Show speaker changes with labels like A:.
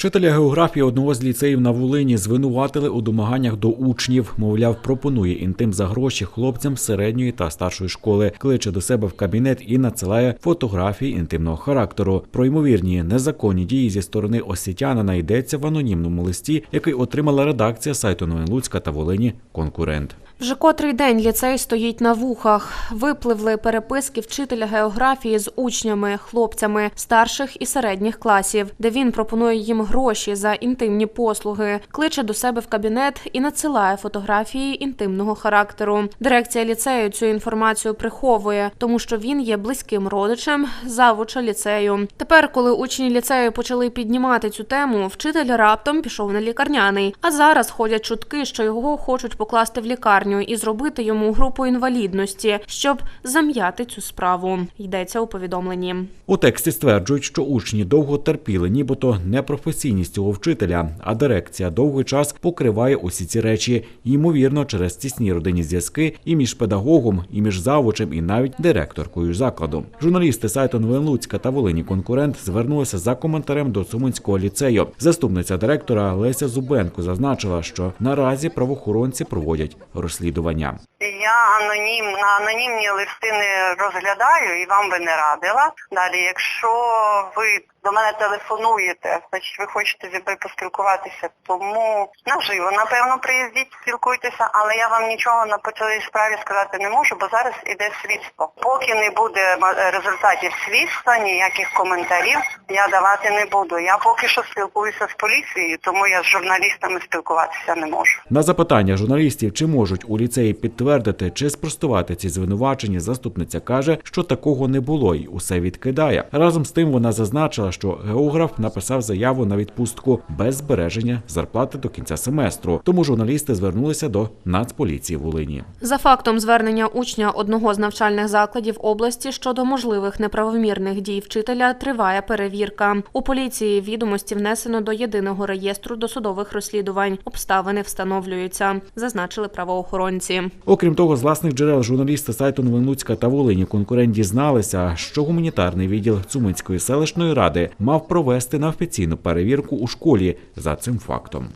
A: Вчителя географії одного з ліцеїв на Волині звинуватили у домаганнях до учнів. Мовляв, пропонує інтим за гроші хлопцям середньої та старшої школи, кличе до себе в кабінет і надсилає фотографії інтимного характеру. Про ймовірні незаконні дії зі сторони освітянина йдеться в анонімному листі, який отримала редакція сайту новин Луцька та Волині конкурент.
B: Вже котрий день ліцей стоїть на вухах. Випливли переписки вчителя географії з учнями, хлопцями старших і середніх класів, де він пропонує їм гроші за інтимні послуги, кличе до себе в кабінет і надсилає фотографії інтимного характеру. Дирекція ліцею цю інформацію приховує, тому що він є близьким родичем завуча ліцею. Тепер, коли учні ліцею почали піднімати цю тему, вчитель раптом пішов на лікарняний. А зараз ходять чутки, що його хочуть покласти в лікарню і зробити йому групу інвалідності, щоб зам'яти цю справу. Йдеться у повідомленні.
A: У тексті стверджують, що учні довго терпіли, нібито непрофесійність цього вчителя, а дирекція довгий час покриває усі ці речі, ймовірно, через тісні родинні зв'язки і між педагогом, і між завучем, і навіть директоркою закладу. Журналісти сайту Новин Луцька та Волині конкурент звернулися за коментарем до Суминського ліцею. Заступниця директора Леся Зубенко зазначила, що наразі правоохоронці проводять розслідування.
C: Я анонім на анонімні листи не розглядаю і вам би не радила. Далі, якщо ви до мене телефонуєте, значить ви хочете зі мною поспілкуватися, тому наживо, напевно, приїздіть, спілкуйтеся, але я вам нічого на цій справі сказати не можу, бо зараз іде слідство. Поки не буде результатів слідства, ніяких коментарів я давати не буду. Я поки що спілкуюся з поліцією, тому я з журналістами спілкуватися не можу.
A: На запитання журналістів, чи можуть у ліцеї підтвердити чи спростувати ці звинувачення, заступниця каже, що такого не було і усе відкидає. Разом з тим вона зазначила, що географ написав заяву на відпустку без збереження зарплати до кінця семестру. Тому журналісти звернулися до Нацполіції Волині.
B: За фактом звернення учня одного з навчальних закладів області щодо можливих неправомірних дій вчителя триває перевірка. У поліції відомості внесено до єдиного реєстру досудових розслідувань. Обставини встановлюються, зазначили правоохоронці.
A: Окрім того, з власних джерел журналісти сайту Новин Луцька та Волині конкурент дізналися, що гуманітарний відділ Цуминської селищної мав провести на офіційну перевірку у школі за цим фактом.